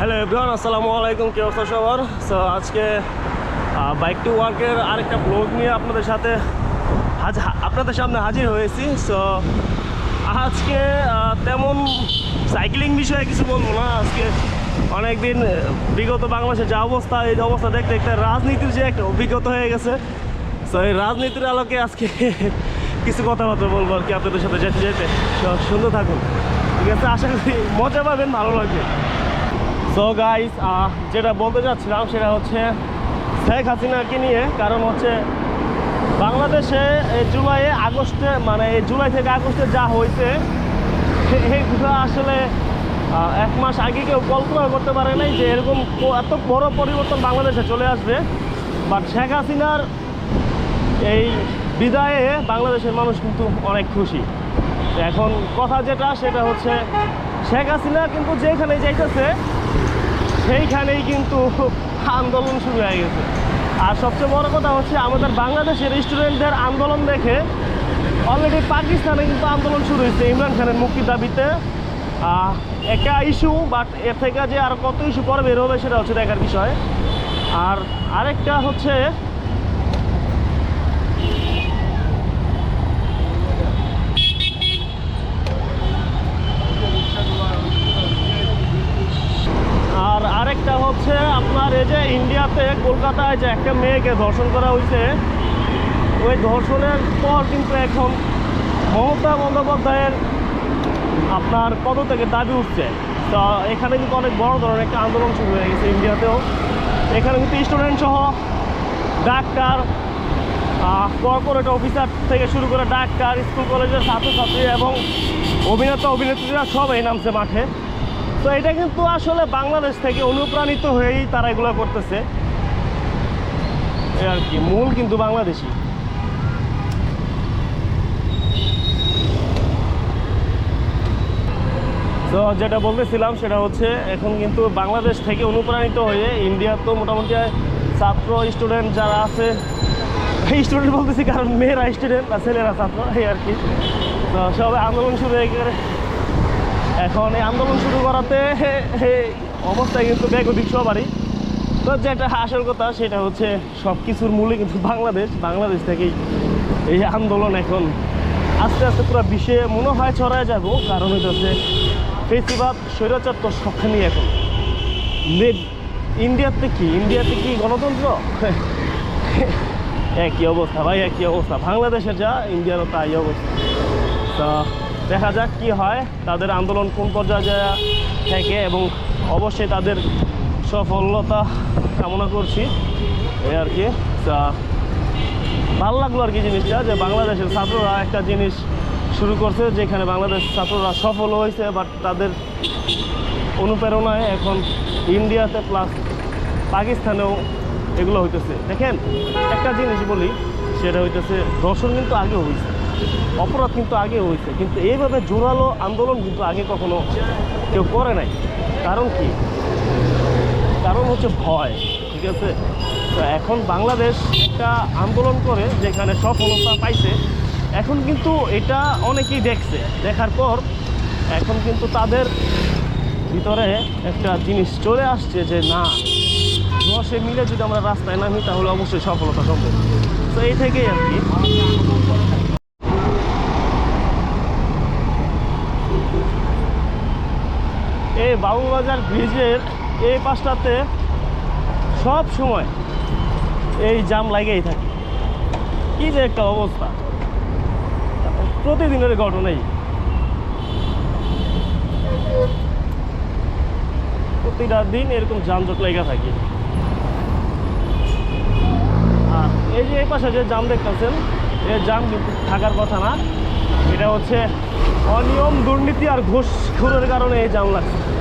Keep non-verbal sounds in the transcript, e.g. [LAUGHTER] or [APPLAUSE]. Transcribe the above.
Hello everyone, আসসালামু আলাইকুম, কে অবস্থা সবার? সো আজকে বাইক টু ওয়ার্কের আরেকটা ব্লগ নিয়ে আপনাদের সাথে আপনাদের সামনে হাজির হয়েছি। সো আজকে তেমন সাইক্লিং বিষয়ে কিছু বলব না। আজকে অনেকদিন বিগত বাংলাদেশের যে অবস্থা, এই অবস্থা দেখতে একটা রাজনীতির যে একটা অভিজ্ঞতা হয়ে গেছে। সো এই রাজনীতির আলোকে আজকে [LAUGHS] কিছু কথাবার্তা বলব আর কি আপনাদের সাথে যেতে যেতে। সুন্দর থাকুন। ঠিক আছে, আশা করি মজা পাবেন, ভালো লাগবে। সো গাইস যেটা বলতে যাচ্ছিলাম সেটা হচ্ছে শেখ হাসিনাকে নিয়ে, কারণ হচ্ছে বাংলাদেশে এই জুলাইয়ে আগস্টে মানে এই জুলাই থেকে আগস্টে যা হয়েছে এইগুলো আসলে এক মাস আগে কেউ কল্পনা করতে পারে নাই যে এরকম এত বড় পরিবর্তন বাংলাদেশে চলে আসবে। বাট শেখ হাসিনার এই বিদায়ে বাংলাদেশের মানুষ কিন্তু অনেক খুশি। এখন কথা যেটা, সেটা হচ্ছে শেখ হাসিনা কিন্তু যেখানে যাইতেছে সেইখানেই কিন্তু আন্দোলন শুরু হয়ে গেছে। আর সবচেয়ে বড় কথা হচ্ছে, আমাদের বাংলাদেশের স্টুডেন্টদের আন্দোলন দেখে অলরেডি পাকিস্তানে কিন্তু আন্দোলন শুরু হয়েছে। ইমরান খানের মুক্তির দাবিতে একা একটা ইস্যু বাট এর থেকে যে আর কত ইস্যু পরে বের হবে সেটা হচ্ছে দেখার বিষয়। আর আরেকটা হচ্ছে আর আরেকটা হচ্ছে আপনার এই যে ইন্ডিয়াতে, কলকাতায় যে একটা মেয়েকে ধর্ষণ করা হয়েছে ওই ধর্ষণের পর কিন্তু এখন মমতা বন্দ্যোপাধ্যায়ের আপনার পদ থেকে দাবি উঠছে। তো এখানে কিন্তু অনেক বড় ধরনের একটা আন্দোলন শুরু হয়ে গেছে ইন্ডিয়াতেও। এখানে কিন্তু স্টুডেন্ট সহ ডাক্তার কর্পোরেট অফিসার থেকে শুরু করে ডাক্তার স্কুল কলেজের ছাত্রছাত্রী এবং অভিনেতা, অভিনেত্রীরা সবাই নামছে মাঠে। তো এটা কিন্তু আসলে বাংলাদেশ থেকে অনুপ্রাণিত হয়েই তারা এগুলো করতেছে। আর কি, মূল কিন্তু বাংলাদেশি তো যেটা বলতেছিলাম সেটা হচ্ছে, এখন কিন্তু বাংলাদেশ থেকে অনুপ্রাণিত হয়ে ইন্ডিয়া তো মোটামুটি ছাত্র, স্টুডেন্ট যারা আছে স্টুডেন্ট বলতেছি কারণ মেয়েরা স্টুডেন্ট আর ছেলেরা ছাত্র, এই আর কি। তো সবাই আন্দোলন শুরু হয়ে এখন এই আন্দোলন শুরু করাতে অবস্থায় কিন্তু বেগদিক সবারই। তো যেটা আসল কথা, সেটা হচ্ছে সব কিছুর মূলে কিন্তু বাংলাদেশ বাংলাদেশ থেকেই এই আন্দোলন এখন আস্তে আস্তে পুরো বিশ্বে মনে হয় ছড়ায় যাব। কারণ হচ্ছে বেশিরভাগ স্বৈরাচার তো সবখানি এখন। ইন্ডিয়াতে কি? ইন্ডিয়াতে কি গণতন্ত্র? [LAUGHS] একই অবস্থা ভাই, একই অবস্থা। বাংলাদেশের যা ইন্ডিয়ারও তাই অবস্থা। তো দেখা যাক কি হয়। তাদের আন্দোলন কোন পর্যায়ে যায় থেকে এবং অবশ্যই তাদের সফলতা কামনা করছি। এই আর কি। ভালো লাগল আর কি জিনিসটা যে বাংলাদেশের ছাত্ররা একটা জিনিস শুরু করছে যেখানে বাংলাদেশ ছাত্ররা সফল হয়েছে বাট তাদের অনুপ্রেরণায় এখন ইন্ডিয়াতে প্লাস পাকিস্তানেও এগুলো হইতেছে। দেখেন, একটা জিনিস বলি, সেটা হইতেছে দর্শন কিন্তু আগে হয়েছে অপরাধ কিন্তু আগে হয়েছে, কিন্তু এইভাবে জোরালো আন্দোলন কিন্তু আগে কখনো কেউ করে নাই। কারণ কি? কারণ হচ্ছে ভয়, ঠিক আছে? তো এখন বাংলাদেশ একটা আন্দোলন করে, যেখানে সফলতা পাইছে, এখন কিন্তু এটা অনেকেই দেখছে। দেখার পর এখন কিন্তু তাদের ভিতরে একটা জিনিস চলে আসছে যে, না দশে মিলে যদি আমরা রাস্তায় নামি, তাহলে অবশ্যই সফলতা সম্ভব। তো এই থেকেই আর কি। এই বাবুবাজার ব্রিজের এই পাশটাতে সব সময় এই জাম লাগেই থাকে। কি যে একটা অবস্থা। প্রতিদিনের ঘটনাই। প্রতিটা দিন এরকম যানজট লেগে থাকে। আর এই যে এই পাশে যে জাম দেখতেছেন, এই জাম কিন্তু থাকার কথা না। এটা হচ্ছে অনিয়ম দুর্নীতি আর ঘুষখোরের কারণে এই জাম লাগছে